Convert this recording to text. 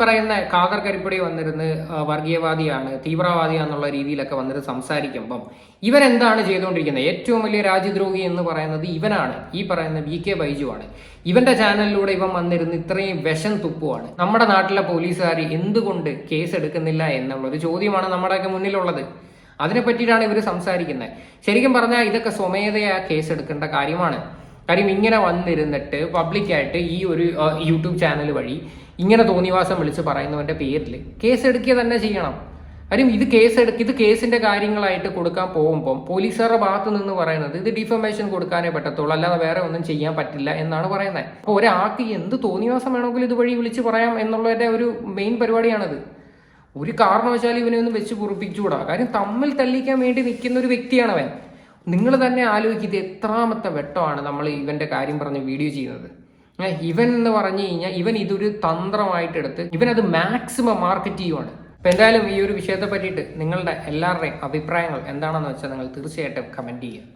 പറയുന്ന ഖാദർ കരിപ്പടി വന്നിരുന്ന് വർഗീയവാദിയാണ് തീവ്രവാദിയാന്നുള്ള രീതിയിലൊക്കെ വന്നിട്ട് സംസാരിക്കുമ്പം ഇവരെന്താണ് ചെയ്തുകൊണ്ടിരിക്കുന്നത്? ഏറ്റവും വലിയ രാജ്യദ്രോഹി എന്ന് പറയുന്നത് ഇവനാണ്. ഈ പറയുന്ന വി കെ ആണ്. ഇവന്റെ ചാനലിലൂടെ ഇവൻ വന്നിരുന്ന് ഇത്രയും വിഷം തുപ്പുവാണ്. നമ്മുടെ നാട്ടിലെ പോലീസുകാർ എന്തുകൊണ്ട് കേസ് എടുക്കുന്നില്ല എന്നുള്ളൊരു ചോദ്യമാണ് നമ്മുടെയൊക്കെ മുന്നിലുള്ളത്. അതിനെ പറ്റിയിട്ടാണ് ഇവർ സംസാരിക്കുന്നത്. ശരിക്കും പറഞ്ഞാൽ ഇതൊക്കെ സ്വമേധയാ കേസ് എടുക്കേണ്ട കാര്യമാണ്. കാര്യം ഇങ്ങനെ വന്നിരുന്നിട്ട് പബ്ലിക്കായിട്ട് ഈ ഒരു യൂട്യൂബ് ചാനൽ വഴി ഇങ്ങനെ തോന്നിവാസം വിളിച്ച് പറയുന്നവന്റെ പേരിൽ കേസ് എടുക്കുക തന്നെ ചെയ്യണം. കാര്യം ഇത് കേസ് എടുക്ക ഇത് കേസിന്റെ കാര്യങ്ങളായിട്ട് കൊടുക്കാൻ പോകുമ്പം പോലീസുകാരുടെ ഭാഗത്ത് നിന്ന് പറയുന്നത് ഇത് ഡിഫമേഷൻ കൊടുക്കാനേ പറ്റത്തുള്ളൂ അല്ലാതെ വേറെ ഒന്നും ചെയ്യാൻ പറ്റില്ല എന്നാണ് പറയുന്നത്. അപ്പോൾ ഒരാൾക്ക് എന്ത് തോന്നിവാസം വേണമെങ്കിലും ഇതുവഴി വിളിച്ച് പറയാം എന്നുള്ളതിന്റെ ഒരു മെയിൻ പരിപാടിയാണത്. ഒരു കാരണവശാലും ഇവനെ ഒന്ന് വെച്ച് കുറിപ്പിച്ചുകൂടാ. കാര്യം തമ്മിൽ തല്ലിക്കാൻ വേണ്ടി നിൽക്കുന്ന ഒരു വ്യക്തിയാണ് അവൻ നിങ്ങൾ തന്നെ ആലോചിക്കുക ഇത് എത്രാമത്തെ വെട്ടമാണ് നമ്മൾ ഇവന്റെ കാര്യം പറഞ്ഞ് വീഡിയോ ചെയ്യുന്നത്. ഇവൻ എന്ന് പറഞ്ഞു കഴിഞ്ഞാൽ ഇവൻ ഇതൊരു തന്ത്രമായിട്ട് എടുത്ത് ഇവൻ അത് മാക്സിമം മാർക്കറ്റ് ചെയ്യുവാണ്. അപ്പൊ എന്തായാലും ഈ ഒരു വിഷയത്തെ പറ്റിയിട്ട് നിങ്ങളുടെ എല്ലാവരുടെയും അഭിപ്രായങ്ങൾ എന്താണെന്ന് വെച്ചാൽ നിങ്ങൾ തീർച്ചയായിട്ടും കമന്റ് ചെയ്യുക.